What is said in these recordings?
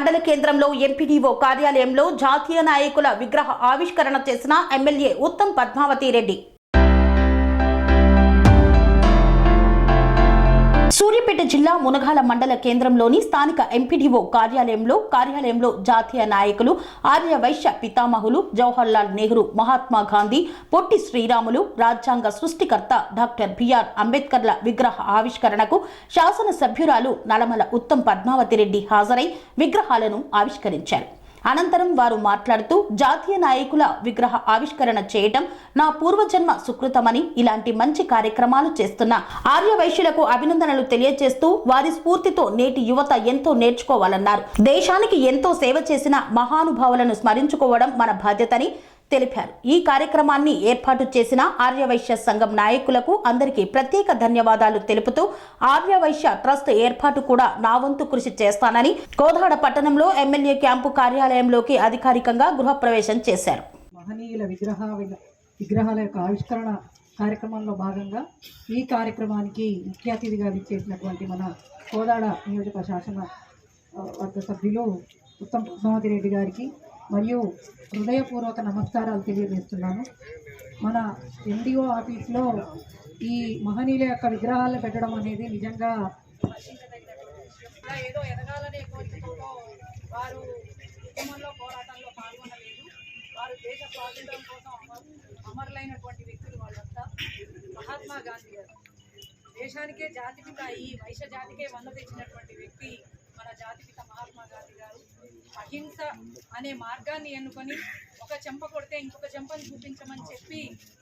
మండల కేంద్రంలో ఎంపీడీఓ కార్యాలయంలో జాతీయ నాయకుల విగ్రహ ఆవిష్కరణ చేసిన ఎమ్మెల్యే ఉత్తమ్ పద్మావతి రెడ్డి. సిద్దిపేట జిల్లా మునగాల మండల కేంద్రంలోని స్థానిక ఎంపీడీఓ కార్యాలయంలో కార్యాలయంలో జాతీయ నాయకులు ఆర్య వైశ్య పితామహులు జవహర్లాల్ నెహ్రూ మహాత్మా గాంధీ పొట్టి శ్రీరాములు రాజ్యాంగ సృష్టికర్త డాక్టర్ బిఆర్ అంబేద్కర్ల విగ్రహ ఆవిష్కరణకు శాసన సభ్యురాలు నలమల ఉత్తమ్ పద్మావతి రెడ్డి హాజరై విగ్రహాలను ఆవిష్కరించారు. అనంతరం వారు మాట్లాడుతూ జాతీయ నాయకుల విగ్రహ ఆవిష్కరణ చేయటం నా పూర్వజన్మ సుకృతమని ఇలాంటి మంచి కార్యక్రమాలు చేస్తున్న ఆర్య వైశ్యులకు అభినందనలు తెలియజేస్తూ వారి స్ఫూర్తితో నేటి యువత ఎంతో నేర్చుకోవాలన్నారు. దేశానికి ఎంతో సేవ చేసిన మహానుభావులను స్మరించుకోవడం మన బాధ్యతని తెలిపారు. ఈ కార్యక్రమాన్ని ఏర్పాటు చేసిన ఆర్యవైశ్య సంఘం నాయకులకు అందరికీ ప్రత్యేక ధన్యవాదాలు తెలుపుతూ ఆర్యవైశ్య ట్రస్ట్ ఏర్పాటు కూడా నా వంతు కృషి చేస్తానని కోదాడ పట్టణంలో ఎమ్మెల్యే క్యాంపు కార్యాలయంలోకి అధికారికంగా గృహప్రవేశం చేశారు. మహనీయుల విగ్రహ విగ్రహాల యొక్క ఆవిష్కరణ కార్యక్రమంలో భాగంగా ఈ కార్యక్రమానికి ముఖ్య అతిథిగా విచ్చేసినటువంటి మన కోదాడ నియోజక శాసన వర్గ సభ్యులు ఉత్తమ్ పద్మావతి రెడ్డి గారికి మరియు హృదయపూర్వక నమస్కారాలు తెలియజేస్తున్నాను. మన ఎన్డీఓ ఆఫీస్లో ఈ మహనీయుల యొక్క విగ్రహాలను పెట్టడం అనేది నిజంగా ఏదో ఎదగాలనే కోరికతో వారు ఉద్యమంలో పోరాటంలో పాల్గొనలేదు. వారు దేశ స్వాతంత్రం కోసం అమరు అమరులైనటువంటి వ్యక్తులు వాళ్ళంతా. మహాత్మా గాంధీ గారు. దేశానికే జాతిపిత ఈ వైశ్య జాతికే వంద తెచ్చినటువంటి వ్యక్తి మన జాతిపిత మహాత్మా గాంధీ గారు అహింస అనే మార్గాన్ని ఎన్నుకొని ఒక చెంప కొడితే ఇంకొక చెంపను చూపించమని చెప్పి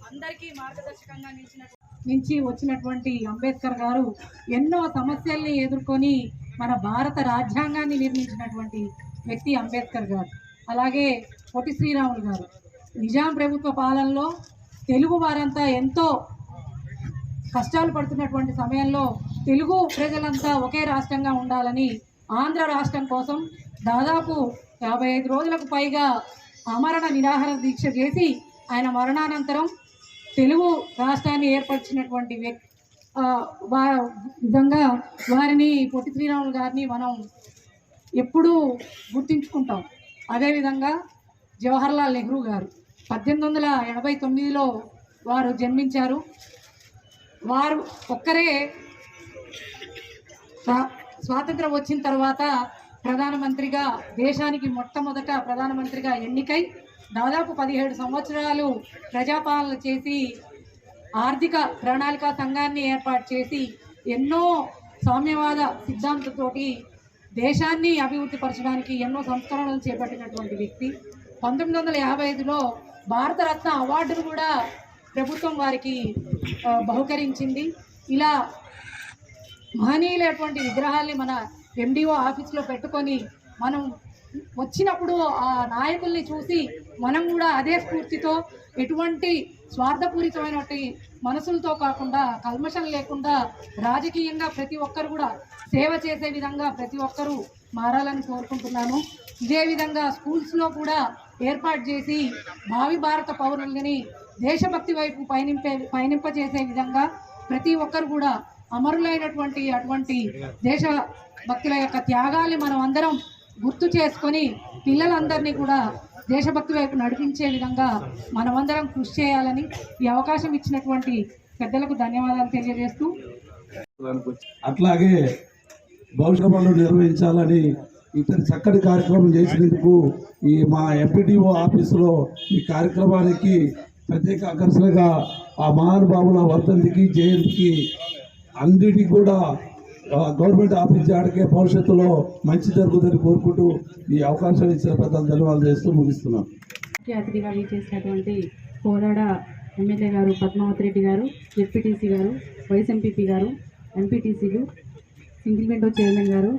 అందరికీ మార్గదర్శకంగా నిలిచిన నుంచి వచ్చినటువంటి అంబేద్కర్ గారు ఎన్నో సమస్యల్ని ఎదుర్కొని మన భారత రాజ్యాంగాన్ని నిర్మించినటువంటి వ్యక్తి అంబేద్కర్ గారు. అలాగే పొట్టి శ్రీరాములు గారు. నిజాం ప్రభుత్వ పాలనలో తెలుగు వారంతా ఎంతో కష్టాలు పడుతున్నటువంటి సమయంలో తెలుగు ప్రజలంతా ఒకే రాష్ట్రంగా ఉండాలని ఆంధ్ర రాష్ట్రం కోసం దాదాపు యాభై ఐదు రోజులకు పైగా అమరణ నిరాహార దీక్ష చేసి ఆయన మరణానంతరం తెలుగు రాష్ట్రాన్ని ఏర్పరిచినటువంటి వ్యక్తి విధంగా వారిని పొట్టి శ్రీరాములు గారిని మనం ఎప్పుడూ గుర్తించుకుంటాం. అదేవిధంగా జవహర్లాల్ నెహ్రూ గారు పద్దెనిమిది వందల ఎనభై తొమ్మిదిలో వారు జన్మించారు. వారు ఒక్కరే స్వాతంత్రం వచ్చిన తర్వాత ప్రధానమంత్రిగా దేశానికి మొట్టమొదట ప్రధానమంత్రిగా ఎన్నికై దాదాపు పదిహేడు సంవత్సరాలు ప్రజాపాలన చేసి ఆర్థిక ప్రణాళిక సంఘాన్ని ఏర్పాటు చేసి ఎన్నో సామ్యవాద సిద్ధాంతంతోటి దేశాన్ని అభివృద్ధి పరచడానికి ఎన్నో సంస్కరణలు చేపట్టినటువంటి వ్యక్తి. పంతొమ్మిది వందల యాభై ఐదులో భారతరత్న అవార్డును కూడా ప్రభుత్వం వారికి బహుకరించింది. ఇలా మహనీయులైనటువంటి విగ్రహాల్ని మన ఎండిఓ ఆఫీస్లో పెట్టుకొని మనం వచ్చినప్పుడు ఆ నాయకుల్ని చూసి మనం కూడా అదే స్ఫూర్తితో ఎటువంటి స్వార్థపూరితమైనటువంటి మనసులతో కాకుండా కల్మషం లేకుండా రాజకీయంగా ప్రతి ఒక్కరు కూడా సేవ చేసే విధంగా ప్రతి ఒక్కరూ మారాలని కోరుకుంటున్నాను ఇదే విధంగా స్కూల్స్లో కూడా ఏర్పాటు చేసి భావి భారత పౌరులని దేశభక్తి వైపు పయనింపే పయనింపజేసే విధంగా ప్రతి ఒక్కరు కూడా అమరులైనటువంటి అటువంటి దేశ భక్తుల యొక్క త్యాగాల్ని మనం అందరం గుర్తు చేసుకొని పిల్లలందరినీ కూడా దేశభక్తి వైపు నడిపించే విధంగా మనమందరం కృషి చేయాలని ఈ అవకాశం ఇచ్చినటువంటి పెద్దలకు ధన్యవాదాలు తెలియజేస్తూ అట్లాగే భవిష్యత్ పనులు నిర్వహించాలని ఇతర చక్కటి కార్యక్రమం చేసినందుకు ఈ మా ఎంపీడీఓ ఆఫీసులో ఈ కార్యక్రమానికి ప్రత్యేక ఆకర్షణగా ఆ మహానుభావుల వర్ధంతికి జయంతికి అన్నిటికీ కూడా గవర్నమెంట్ ఆఫీస్ ఆడికే భవిష్యత్తులో మంచి జరుగుతుందని కోరుకుంటూ ఈ అవకాశం ఇచ్చిన పెద్దలు ధన్యవాదాలు చేస్తూ ముగిస్తున్నాం. ముఖ్య అతిథిగా చేసినటువంటి కోరాడ ఎమ్మెల్యే గారు పద్మావతి రెడ్డి గారు జెడ్పీటీసీ గారు వైస్ ఎంపీపీ గారు ఎంపీటీసీలు సింగిల్ విండో చైర్మన్ గారు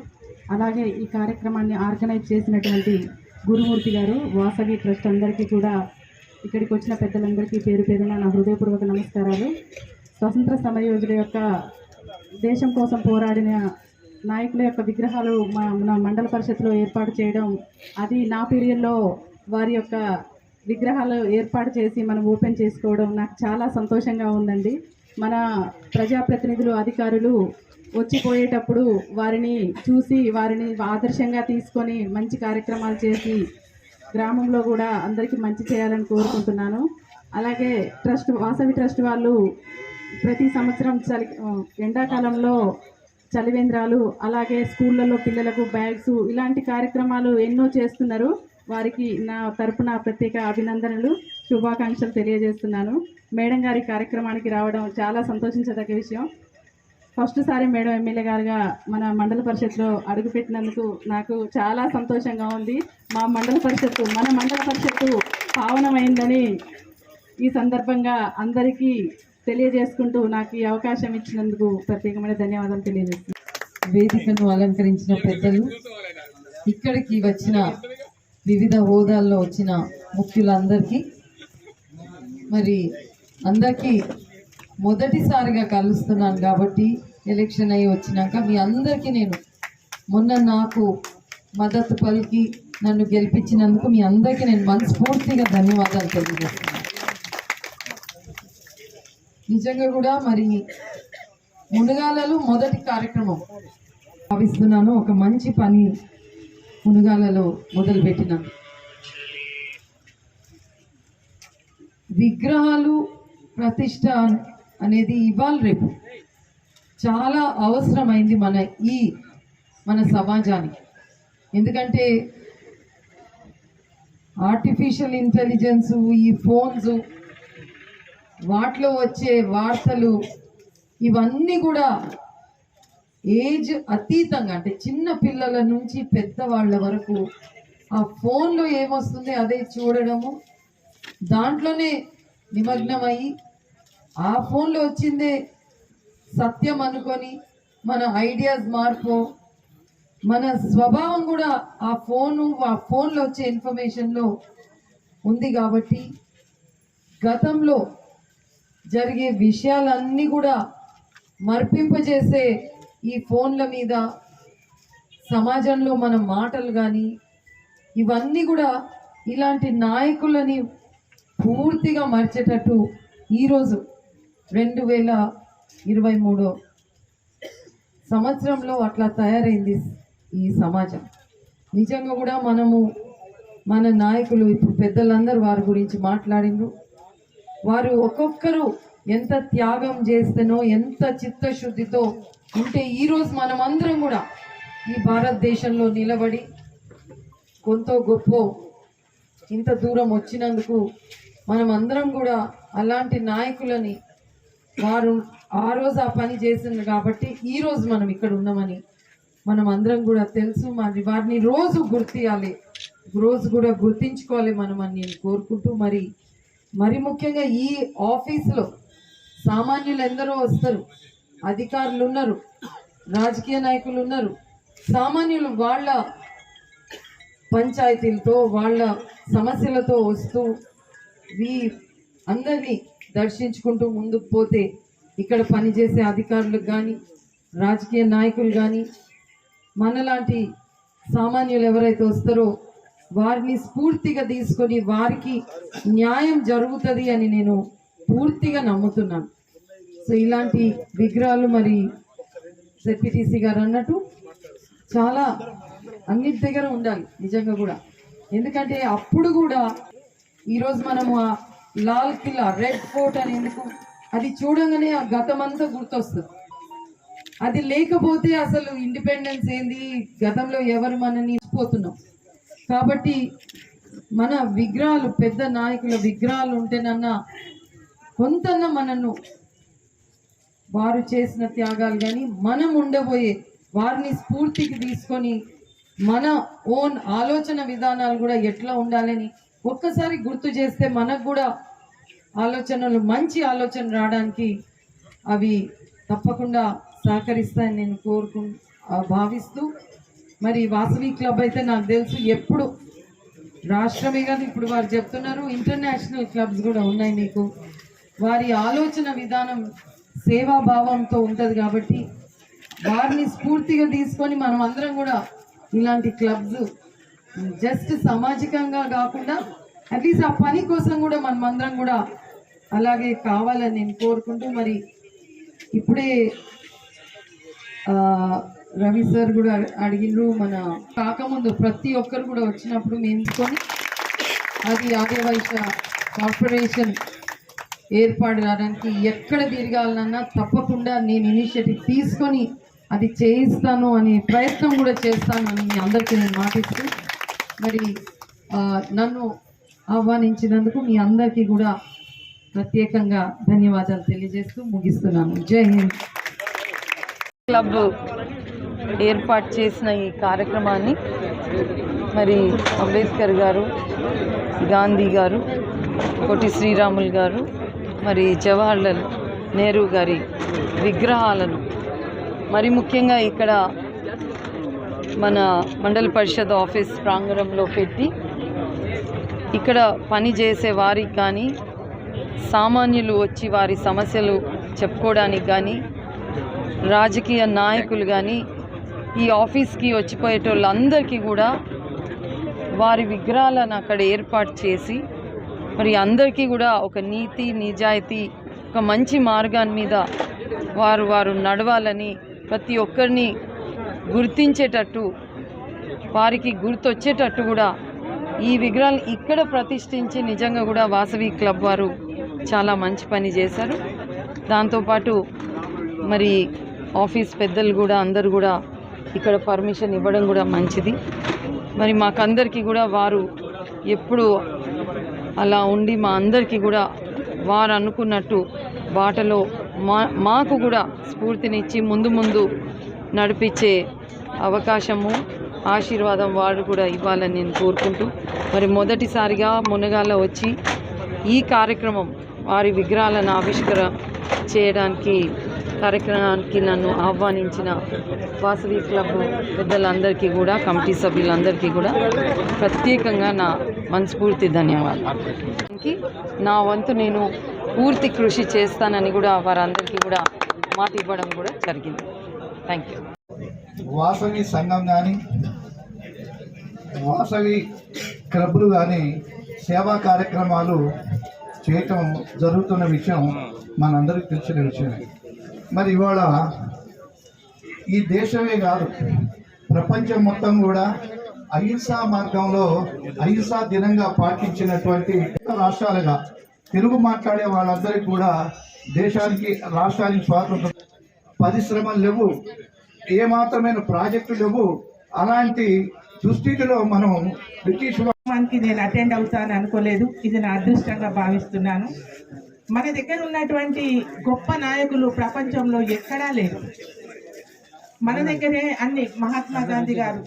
అలాగే ఈ కార్యక్రమాన్ని ఆర్గనైజ్ చేసినటువంటి గురుమూర్తి గారు వాసవి ట్రస్ట్ అందరికీ కూడా ఇక్కడికి వచ్చిన పెద్దలందరికీ పేరు పేరున నా హృదయపూర్వక నమస్కారాలు. స్వతంత్ర సమరయోధుల యొక్క దేశం కోసం పోరాడిన నాయకుల యొక్క విగ్రహాలు మా మన మండల పరిషత్లో ఏర్పాటు చేయడం అది నా పీరియడ్లో వారి యొక్క విగ్రహాలు ఏర్పాటు చేసి మనం ఓపెన్ చేసుకోవడం నాకు చాలా సంతోషంగా ఉందండి. మన ప్రజాప్రతినిధులు అధికారులు వచ్చిపోయేటప్పుడు వారిని చూసి వారిని ఆదర్శంగా తీసుకొని మంచి కార్యక్రమాలు చేసి గ్రామంలో కూడా అందరికీ మంచి చేయాలని కోరుకుంటున్నాను. అలాగే ట్రస్ట్ వాసవి ట్రస్ట్ వాళ్ళు ప్రతి సంవత్సరం చలి ఎండాకాలంలో చలివేంద్రాలు అలాగే స్కూళ్ళలో పిల్లలకు బ్యాగ్స్ ఇలాంటి కార్యక్రమాలు ఎన్నో చేస్తున్నారు. వారికి నా తరపున ప్రత్యేక అభినందనలు శుభాకాంక్షలు తెలియజేస్తున్నాను. మేడం గారి కార్యక్రమానికి రావడం చాలా సంతోషించదగ్గ విషయం. ఫస్ట్ సారి మేడం ఎమ్మెల్యే గారుగా మన మండల పరిషత్లో అడుగుపెట్టినందుకు నాకు చాలా సంతోషంగా ఉంది. మా మండల పరిషత్తు మన మండల పరిషత్తు పావనమైందని ఈ సందర్భంగా అందరికీ తెలియజేసుకుంటూ నాకు ఈ అవకాశం ఇచ్చినందుకు ప్రత్యేకమైన ధన్యవాదాలు తెలియజేస్తున్నాను. వేదికను అలంకరించిన పెద్దలు ఇక్కడికి వచ్చిన వివిధ హోదాల్లో వచ్చిన ముఖ్యులందరికీ మరి అందరికీ మొదటిసారిగా కలుస్తున్నాను కాబట్టి ఎలక్షన్ అయ్యి వచ్చినాక మీ అందరికీ నేను మొన్న నాకు మద్దతు పలికి నన్ను గెలిపించినందుకు మీ అందరికీ నేను మనస్ఫూర్తిగా ధన్యవాదాలు తెలియజేస్తాను నిజంగా కూడా మరి మునగాలలో మొదటి కార్యక్రమం భావిస్తున్నాను. ఒక మంచి పని మునగాలలో మొదలుపెట్టినాను. విగ్రహాలు ప్రతిష్ట అనేది ఇవాళ రేపు. చాలా అవసరమైంది మన ఈ మన సమాజానికి. ఎందుకంటే ఆర్టిఫిషియల్ ఇంటెలిజెన్స్ ఈ ఫోన్స్ వాటిలో వచ్చే వార్తలు ఇవన్నీ కూడా ఏజ్ అతీతంగా అంటే చిన్న పిల్లల నుంచి పెద్దవాళ్ళ వరకు ఆ ఫోన్లో ఏమొస్తుంది అదే చూడడము. దాంట్లోనే నిమగ్నమయ్యి ఆ ఫోన్లో వచ్చిందే సత్యం అనుకొని మన ఐడియాస్ మార్పు మన స్వభావం కూడా ఆ ఫోను ఆ ఫోన్లో వచ్చే ఇన్ఫర్మేషన్లో ఉంది కాబట్టి గతంలో జరిగే విషయాలన్నీ కూడా మర్పింపజేసే ఈ ఫోన్ల మీద సమాజంలో మన మాటలు కానీ ఇవన్నీ కూడా ఇలాంటి నాయకులని పూర్తిగా మర్చేటట్టు ఈరోజు రెండు వేల ఇరవై మూడో సంవత్సరంలో అట్లా తయారైంది ఈ సమాజం. నిజంగా కూడా మనము మన నాయకులు ఇప్పుడు పెద్దలందరూ వారి గురించి మాట్లాడిండ్రు వారు ఒక్కొక్కరు ఎంత త్యాగం చేస్తేనో ఎంత చిత్తశుద్ధితో ఉంటే ఈరోజు మనమందరం కూడా ఈ భారతదేశంలో నిలబడి కొంత గొప్ప ఇంత దూరం వచ్చినందుకు మనం అందరం కూడా అలాంటి నాయకులని వారు ఆ రోజు ఆ పని చేసింది కాబట్టి ఈ రోజు మనం ఇక్కడ ఉన్నామని మనం అందరం కూడా తెలుసు. మరి వారిని రోజు గుర్తియాలి. రోజు కూడా గుర్తించుకోవాలి మనం అని నేను కోరుకుంటూ మరి మరి ముఖ్యంగా ఈ ఆఫీసులో సామాన్యులు ఎందరో వస్తారు అధికారులు ఉన్నారు రాజకీయ నాయకులు ఉన్నారు సామాన్యులు వాళ్ళ పంచాయతీలతో వాళ్ళ సమస్యలతో వస్తూ వీ అందరినీ దర్శించుకుంటూ ముందుకు పోతే ఇక్కడ పనిచేసే అధికారులకు కానీ రాజకీయ నాయకులు కానీ మనలాంటి సామాన్యులు ఎవరైతే వస్తారో వారిని స్ఫూర్తిగా తీసుకొని వారికి న్యాయం జరుగుతుంది అని నేను పూర్తిగా నమ్ముతున్నాను. సో ఇలాంటి విగ్రహాలు మరి జెడ్పీటీసీ గారు అన్నట్టు చాలా అన్నిటి దగ్గర ఉండాలి నిజంగా కూడా. ఎందుకంటే అప్పుడు కూడా ఈరోజు మనము ఆ లాల్ కిల్లా రెడ్ ఫోర్ట్ అని ఎందుకు? అది చూడంగానే ఆ గతమంతా గుర్తొస్తుంది. అది లేకపోతే అసలు ఇండిపెండెన్స్ ఏంది? గతంలో ఎవరు మనని పోతున్నాం కాబట్టి మన విగ్రహాలు పెద్ద నాయకుల విగ్రహాలు ఉంటేనన్నా కొంతన్న మనను వారు చేసిన త్యాగాలు కానీ మనం ఉండబోయే వారిని స్ఫూర్తికి తీసుకొని మన ఓన్ ఆలోచన విధానాలు కూడా ఎట్లా ఉండాలని ఒక్కసారి గుర్తు చేస్తే మనకు కూడా ఆలోచనలు మంచి ఆలోచన రావడానికి అవి తప్పకుండా సహకరిస్తాయని నేను కోరుకు భావిస్తూ మరి వాసవి క్లబ్ అయితే నాకు తెలుసు ఎప్పుడు. రాష్ట్రమే కాదు ఇప్పుడు వారు చెప్తున్నారు ఇంటర్నేషనల్ క్లబ్స్ కూడా ఉన్నాయి మీకు. వారి ఆలోచన విధానం సేవాభావంతో ఉంటుంది కాబట్టి వారిని స్ఫూర్తిగా తీసుకొని మనం అందరం కూడా ఇలాంటి క్లబ్స్ జస్ట్ సామాజికంగా కాకుండా అట్లీస్ట్ ఆ పని కోసం కూడా మనం అందరం కూడా అలాగే కావాలని నేను కోరుకుంటూ మరి ఇప్పుడే రవి సార్ కూడా అడిగిండ్రు మన కాకముందు ప్రతి ఒక్కరు కూడా వచ్చినప్పుడు మేము అది ఆర్యవైశ్య కార్పొరేషన్ ఏర్పాటు రావడానికి ఎక్కడ తిరగాలన్నా తప్పకుండా నేను ఇనిషియేటివ్ తీసుకొని అది చేయిస్తాను అనే ప్రయత్నం కూడా చేస్తానని మీ అందరికీ నేను మాటిస్తూ మరి నన్ను ఆహ్వానించినందుకు మీ అందరికీ కూడా ప్రత్యేకంగా ధన్యవాదాలు తెలియజేస్తూ ముగిస్తున్నాను. జై హింద్. క్లబ్ ఏర్పాటు చేసిన ఈ కార్యక్రమాన్ని మరి అంబేద్కర్ గారు గాంధీ గారు కోటి శ్రీరాములు గారు మరి జవహర్లాల్ నెహ్రూ గారి విగ్రహాలను మరి ముఖ్యంగా ఇక్కడ మన మండల పరిషత్ ఆఫీస్ ప్రాంగణంలో పెట్టి ఇక్కడ పని చేసే వారికి కానీ సామాన్యులు వచ్చి వారి సమస్యలు చెప్పుకోవడానికి కానీ రాజకీయ నాయకులు కానీ ఈ ఆఫీస్కి వచ్చిపోయేటోళ్ళందరికీ కూడా వారి విగ్రహాలను అక్కడ ఏర్పాటు చేసి మరి అందరికీ కూడా ఒక నీతి నిజాయితీ ఒక మంచి మార్గాన్ని మీద వారు వారు నడవాలని ప్రతి ఒక్కరిని గుర్తించేటట్టు వారికి గుర్తొచ్చేటట్టు కూడా ఈ విగ్రహాలు ఇక్కడ ప్రతిష్ఠించి నిజంగా కూడా వాసవి క్లబ్ వారు చాలా మంచి పని చేశారు. దాంతోపాటు మరి ఆఫీస్ పెద్దలు కూడా అందరు కూడా ఇక్కడ పర్మిషన్ ఇవ్వడం కూడా మంచిది. మరి మాకందరికీ కూడా వారు ఎప్పుడు అలా ఉండి మా అందరికీ కూడా వారు అనుకున్నట్టు బాటలో మా మాకు కూడా స్ఫూర్తినిచ్చి ముందు ముందు నడిపించే అవకాశము ఆశీర్వాదం వారు కూడా ఇవ్వాలని నేను కోరుకుంటూ మరి మొదటిసారిగా మునగాల వచ్చి ఈ కార్యక్రమం వారి విగ్రహాలను ఆవిష్కర చేయడానికి కార్యక్రమానికి నన్ను ఆహ్వానించిన వాసవి క్లబ్ పెద్దలందరికీ కూడా కమిటీ సభ్యులందరికీ కూడా ప్రత్యేకంగా నా మనస్ఫూర్తి ధన్యవాదాలు. నా వంతు నేను పూర్తి కృషి చేస్తానని కూడా వారందరికీ కూడా మాట ఇవ్వడం కూడా జరిగింది. థ్యాంక్ యూ వాసవి సంఘం కానీ వాసవి క్లబ్లు కానీ సేవా కార్యక్రమాలు చేయటం జరుగుతున్న విషయం మనందరికీ తెలిసిన విషయమే. మరి ఇవాళ ఈ దేశమే కాదు ప్రపంచం మొత్తం కూడా అహింసా మార్గంలో అహింసా దినంగా పాటించినటువంటి రాష్ట్రాలుగా తెలుగు మాట్లాడే వాళ్ళందరికీ కూడా దేశానికి రాష్ట్రానికి స్వాతంత్రం. పరిశ్రమలు లేవు ఏ మాత్రమైన ప్రాజెక్టు లేవు. అలాంటి దుస్థితిలో మనం బ్రిటిష్ వా- నేను అటెండ్ అవుతాను అనుకోలేదు. ఇది నా అదృష్టంగా భావిస్తున్నాను. మన దగ్గర ఉన్నటువంటి గొప్ప నాయకులు ప్రపంచంలో ఎక్కడా లేరు. మన దగ్గరే అన్ని మహాత్మా గాంధీ గారు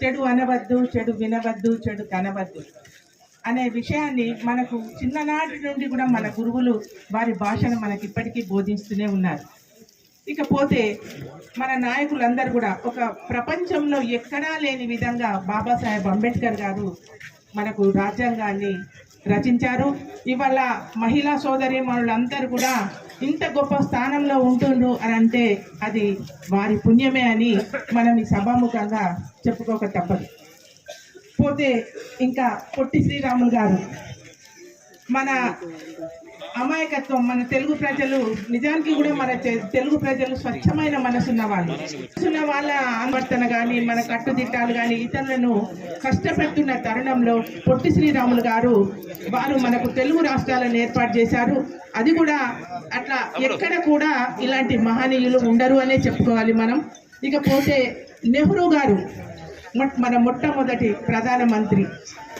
చెడు అనవద్దు చెడు వినవద్దు చెడు కనవద్దు అనే విషయాన్ని మనకు చిన్ననాటి నుండి కూడా మన గురువులు వారి భాషను మనకి ఇప్పటికీ బోధిస్తూనే ఉన్నారు. ఇకపోతే మన నాయకులందరూ కూడా ఒక ప్రపంచంలో ఎక్కడా లేని విధంగా బాబాసాహెబ్ అంబేద్కర్ గారు మనకు రాజ్యాంగాన్ని రచించారు. ఇవాళ మహిళా సోదరి మనులందరూ కూడా ఇంత గొప్ప స్థానంలో ఉంటుండ్రు అని అంటే అది వారి పుణ్యమే అని మనం ఈ సభాముఖంగా చెప్పుకోక తప్పదు. పోతే ఇంకా పొట్టి శ్రీరాములు గారు మన అమాయకత్వం మన తెలుగు ప్రజలు నిజానికి కూడా మన తెలుగు ప్రజలు స్వచ్ఛమైన మనసున్న వాళ్ళు. మనసున్న వాళ్ళ ఆవర్తన కానీ మన కట్టుదిట్టాలు కానీ ఇతరులను కష్టపెడుతున్న తరుణంలో పొట్టి శ్రీరాములు గారు వారు మనకు తెలుగు రాష్ట్రాలను ఏర్పాటు చేశారు. అది కూడా అట్లా ఎక్కడ కూడా ఇలాంటి మహనీయులు ఉండరు అనే చెప్పుకోవాలి మనం. ఇకపోతే నెహ్రూ గారు మన మొట్టమొదటి ప్రధానమంత్రి.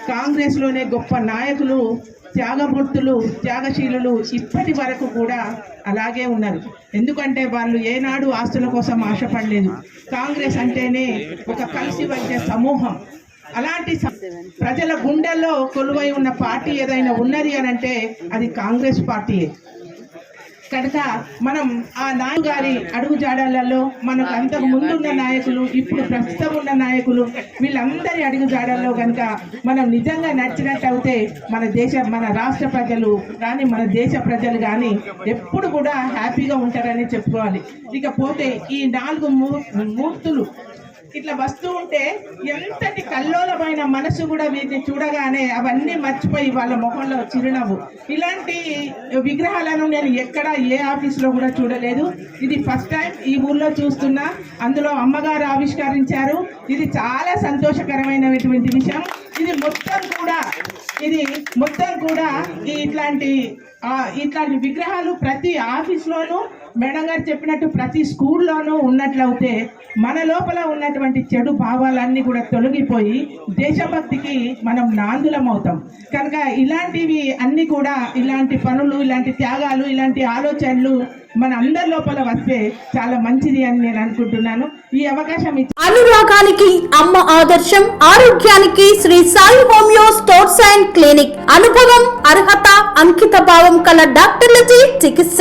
కాంగ్రెస్లోనే గొప్ప నాయకులు త్యాగమూర్తులు త్యాగశీలులు ఇప్పటి వరకు కూడా అలాగే ఉన్నారు. ఎందుకంటే వాళ్ళు ఏనాడు ఆస్తుల కోసం ఆశపడలేదు. కాంగ్రెస్ అంటేనే ఒక కలిసి వచ్చే సమూహం. అలాంటి ప్రజల గుండెల్లో కొలువై ఉన్న పార్టీ ఏదైనా ఉన్నది అని అంటే అది కాంగ్రెస్ పార్టీయే. కనుక మనం ఆ నాయకు గారి అడుగు జాడలలో మనకు అంతకు ముందున్న నాయకులు ఇప్పుడు ప్రస్తుతం ఉన్న నాయకులు వీళ్ళందరి అడుగు జాడల్లో కనుక మనం నిజంగా నచ్చినట్టు అయితే మన దేశ మన రాష్ట్ర ప్రజలు కానీ మన దేశ ప్రజలు కానీ ఎప్పుడు కూడా హ్యాపీగా ఉంటారని చెప్పుకోవాలి. ఇకపోతే ఈ నాలుగు మూ- మూర్తులు ఇట్లా వస్తూ ఉంటే ఎంతటి కల్లోలమైన మనసు కూడా వీటిని చూడగానే అవన్నీ మర్చిపోయి వాళ్ళ ముఖంలో చిరునవ్వు. ఇలాంటి విగ్రహాలను నేను ఎక్కడ ఏ ఆఫీస్లో కూడా చూడలేదు. ఇది ఫస్ట్ టైం ఈ ఊర్లో చూస్తున్నా. అందులో అమ్మగారు ఆవిష్కరించారు. ఇది చాలా సంతోషకరమైనటువంటి విషయం. ఇది మొత్తం కూడా ఇది మొత్తం కూడా ఈ ఇట్లాంటి ఇట్లాంటి విగ్రహాలు ప్రతి ఆఫీస్లోనూ మేడం గారు చెప్పినట్టు ప్రతి స్కూల్లోనూ ఉన్నట్లయితే మన లోపల ఉన్నటువంటి చెడు భావాలన్నీ కూడా తొలగిపోయి దేశభక్తికి మనం నాందులం అవుతాం. కనుక ఇలాంటివి అన్నీ కూడా ఇలాంటి పనులు ఇలాంటి త్యాగాలు ఇలాంటి ఆలోచనలు మన అందరి లోపల వస్తే చాలా మంచిది అని నేను అనుకుంటున్నాను. ఈ అవకాశం ఇచ్చి అనురాగానికి అమ్మ ఆదర్శం ఆరోగ్యానికి Sri Sai homeo sports and clinic. అనుభవం అర్హత అంకిత భావం కల డాక్టర్లచే చికిత్స.